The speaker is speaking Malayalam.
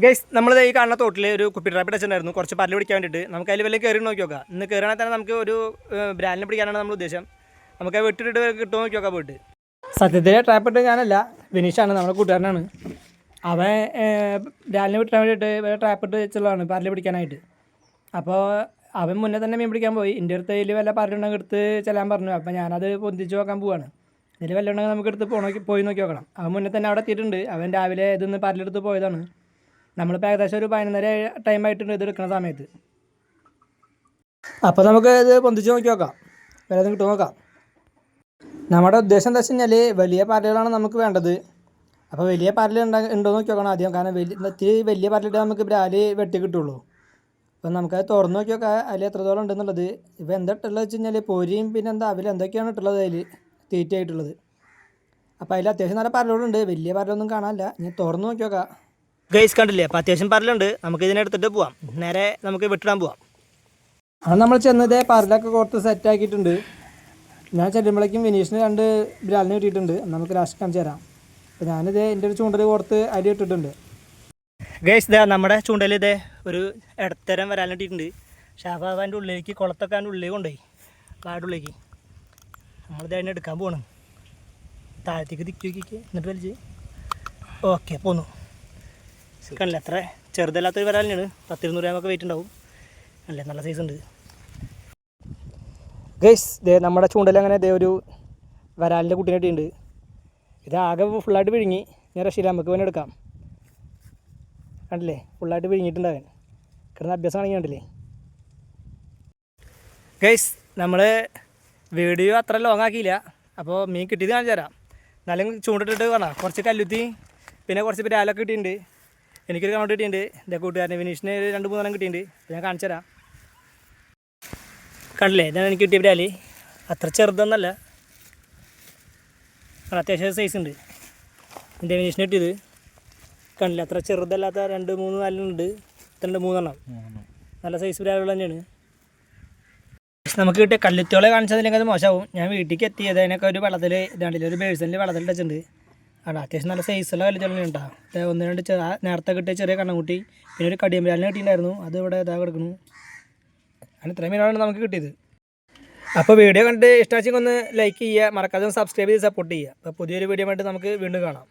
ഗൈസ് നമ്മൾ ഈ കാണുന്ന തോട്ടിൽ ഒരു കുപ്പി ട്രാപ്പ് വെച്ചിട്ടുണ്ടായിരുന്നു. കുറച്ച് പല്ല് പിടിക്കാൻ വേണ്ടിയിട്ട്. നമുക്ക് അതിൽ വല്ല കയറി നോക്കി നോക്കാം. ഇന്ന് കയറണേ തന്നെ നമുക്ക് ഒരു ബ്രാൻഡിനെ പിടിക്കാനാണ് നമ്മൾ ഉദ്ദേശം. നമുക്ക് അത് വിട്ടിട്ട് കിട്ടുമോ നോക്കി നോക്കാം പോയിട്ട്. സത്യത്തിലെ ട്രാപ്പ് ഇട്ട് ഞാനല്ല. വിനീഷാണ് നമ്മുടെ കൂട്ടുകാരനാണ്. അവൻ ബ്രാലിനെ വിട്ടാൻ വേണ്ടിയിട്ട് ട്രാപ്പ് ഇട്ട് വെച്ചുള്ളതാണ് പല്ല് പിടിക്കാനായിട്ട്. അപ്പോൾ അവൻ മുന്നേ തന്നെ മീൻ പിടിക്കാൻ പോയി. എന്റെ അടുത്ത് ഇതിൽ വല്ല പല്ലുണ്ടെങ്കിൽ എടുത്ത് ചെല്ലാൻ പറഞ്ഞു. അപ്പോൾ ഞാനത് പൊന്തിച്ച് നോക്കാൻ പോവാണ്. ഇതിൽ വല്ല നമുക്ക് എടുത്ത് പോണോ പോയി നോക്കി നോക്കണം. അവൻ മുന്നേ തന്നെ അവിടെ എത്തിയിട്ടുണ്ട്. അവൻ രാവിലെ ഇതൊന്ന് പല്ലെടുത്ത് പോയതാണ്. നമ്മളിപ്പോൾ ഏകദേശം ഒരു പതിനൊന്നര ടൈം ആയിട്ടുണ്ട് ഇത് എടുക്കുന്ന സമയത്ത്. അപ്പോൾ നമുക്ക് ഇത് പൊന്തിച്ച് നോക്കി നോക്കാം. വില കിട്ടും നോക്കാം. നമ്മുടെ ഉദ്ദേശം എന്താ വെച്ച് കഴിഞ്ഞാൽ വലിയ പാരലുകളാണ് നമുക്ക് വേണ്ടത്. അപ്പോൾ വലിയ പാരൽ ഉണ്ടോ ഉണ്ടോ നോക്കി നോക്കണം ആദ്യം. കാരണം വലിയ ഇത്തിരി വലിയ പാരലിട്ട് നമുക്ക് ബ്രാൽ വെട്ടി കിട്ടുള്ളൂ. അപ്പോൾ അത് തുറന്ന് നോക്കി നോക്കാം അതിൽ എത്രത്തോളം ഉണ്ടെന്നുള്ളത്. ഇപ്പോൾ എന്താ ഇട്ടുള്ളത് വെച്ച് കഴിഞ്ഞാൽ പൊരിയും പിന്നെ എന്താ അതിൽ എന്തൊക്കെയാണ് ഇട്ടുള്ളത് അതിൽ തീറ്റയായിട്ടുള്ളത്. അപ്പോൾ അതിൽ അത്യാവശ്യം നല്ല പാരലുകളുണ്ട് വലിയ പാരലൊന്നും കാണാനില്ല. ഇനി തുറന്ന് നോക്കി നോക്കാം. ഗൈസ് കണ്ടില്ലേ? അപ്പം അത്യാവശ്യം പാരലുണ്ട്. നമുക്ക് ഇതിനെടുത്തിട്ട് പോവാം. നേരെ നമുക്ക് വിട്ടിടാൻ പോവാം. അത് നമ്മൾ ചെന്നത് പാരലൊക്കെ കുറച്ച് സെറ്റ് ആക്കിയിട്ടുണ്ട്. ഞാൻ ചെല്ലുമ്പോഴേക്കും വിനീഷിന് രണ്ട് ബ്രാലിന് കിട്ടിയിട്ടുണ്ട്. നമുക്ക് ലാസ്റ്റ് കാണിച്ചു തരാം. അപ്പോൾ ഞാനിത് എന്റെ ഒരു ചൂണ്ടൽ കോർത്ത് അരി ഇട്ടിട്ടുണ്ട്. ഗൈസ് ഇതാ നമ്മുടെ ചൂണ്ടയിൽ ഇതേ ഒരു ഇടത്തരം വരാൻ കിട്ടിയിട്ടുണ്ട് ഷാഫാവാന്റെ ഉള്ളിലേക്ക് കുളത്തൊക്കെ അതിന്റെ ഉള്ളിൽ കൊണ്ടുപോയി. കാടുള്ളിലേക്ക് നമ്മളിത് അതിനെ എടുക്കാൻ പോകണം താഴത്തേക്ക് തിക്കി നോക്കിക്ക് എന്നിട്ട് വലിച്ച്. ഓക്കെ പോന്നു. കണ്ടില്ല അത്ര ചെറുതല്ലാത്തൊരു വരാലിനാണ്. പത്തിരുന്നൂറ് ഗ്രാമൊക്കെ വെയിറ്റ് ഉണ്ടാവും. അല്ലേ? നല്ല സൈസ് ഉണ്ട്. ഗൈസ് ദേ നമ്മുടെ ചൂണ്ടൽ അങ്ങനെ ദേ ഒരു വരാലിന്റെ കുട്ടീനെട്ടിയുണ്ട് ഇത് ആകെ ഫുള്ളായിട്ട് പിഴുങ്ങി ഞാൻ റഷീല നമുക്ക് വേണ്ടി എടുക്കാം. കണ്ടില്ലേ? ഫുള്ളായിട്ട് വിഴുങ്ങിയിട്ടുണ്ടാവൻ കിടന്ന അഭ്യാസമാണെങ്കിൽ കണ്ടില്ലേ? ഗൈസ് നമ്മൾ വീഡിയോ അത്ര ലോങ് ആക്കിയില്ല. അപ്പോൾ മീൻ കിട്ടിയത് കാണിച്ചു തരാം. എന്നാലും ചൂണ്ടിട്ടിട്ട് വേണം കുറച്ച് കല്ലുത്തി പിന്നെ കുറച്ച് ബ്രാലൊക്കെ കിട്ടിയിട്ടുണ്ട്. എനിക്കൊരു കൗണ്ട് കിട്ടിയിട്ടുണ്ട്. എന്റെ കൂട്ടുകാരനെ വിനീഷിന് രണ്ട് മൂന്നെണ്ണം കിട്ടിയിട്ടുണ്ട്. ഞാൻ കാണിച്ചു തരാം. കണ്ടില്ലേ? ഇതാണ് എനിക്ക് കിട്ടിയ ബ്രാലി അത്ര ചെറുതൊന്നല്ല. അത്യാവശ്യം സൈസ് ഉണ്ട്. എന്റെ വിനീഷിന് കിട്ടിയത്. കണ്ടില്ല? അത്ര ചെറുതല്ലാത്ത രണ്ട് മൂന്ന് നാലുണ്ട് രണ്ട് മൂന്നെണ്ണം. നല്ല സൈസ് ബ്രാലുകൾ തന്നെയാണ്. നമുക്ക് കിട്ടിയ കല്ലുത്തോളെ കാണിച്ചതില്ലെങ്കിൽ അത് മോശമാവും. ഞാൻ വീട്ടിലേക്ക് എത്തിയത് അതിനൊക്കെ ഒരു വെള്ളത്തിൽ ഇതാണ്ടില്ല? ഒരു ബേഴ്സണിൽ വെള്ളത്തിൽ ഇട്ടിട്ടുണ്ട് ആണ് അത്യാവശ്യം നല്ല സൈസുള്ള കല്ലുത്തോളം ഉണ്ടാവും ഒന്ന് രണ്ട് ചെറു നേരത്തെ കിട്ടിയ ചെറിയ കണ്ണൻകുട്ടി പിന്നെ ഒരു കടിയമ്പരാലിനെ കിട്ടിയിട്ടുണ്ടായിരുന്നു. അത് ഇവിടെ ഇതാ കിടക്കുന്നു. അങ്ങനെ ഇത്രയും മീനാണ് നമുക്ക് കിട്ടിയത്. അപ്പോൾ വീഡിയോ കണ്ടിട്ട് ഇഷ്ടമാച്ചെങ്കിൽ ഒന്ന് ലൈക്ക് ചെയ്യുക മറക്കാതെ സബ്സ്ക്രൈബ് ചെയ്ത് സപ്പോർട്ട് ചെയ്യുക. അപ്പോൾ പുതിയൊരു വീഡിയോ വേണ്ടി നമുക്ക് വീണ്ടും കാണാം.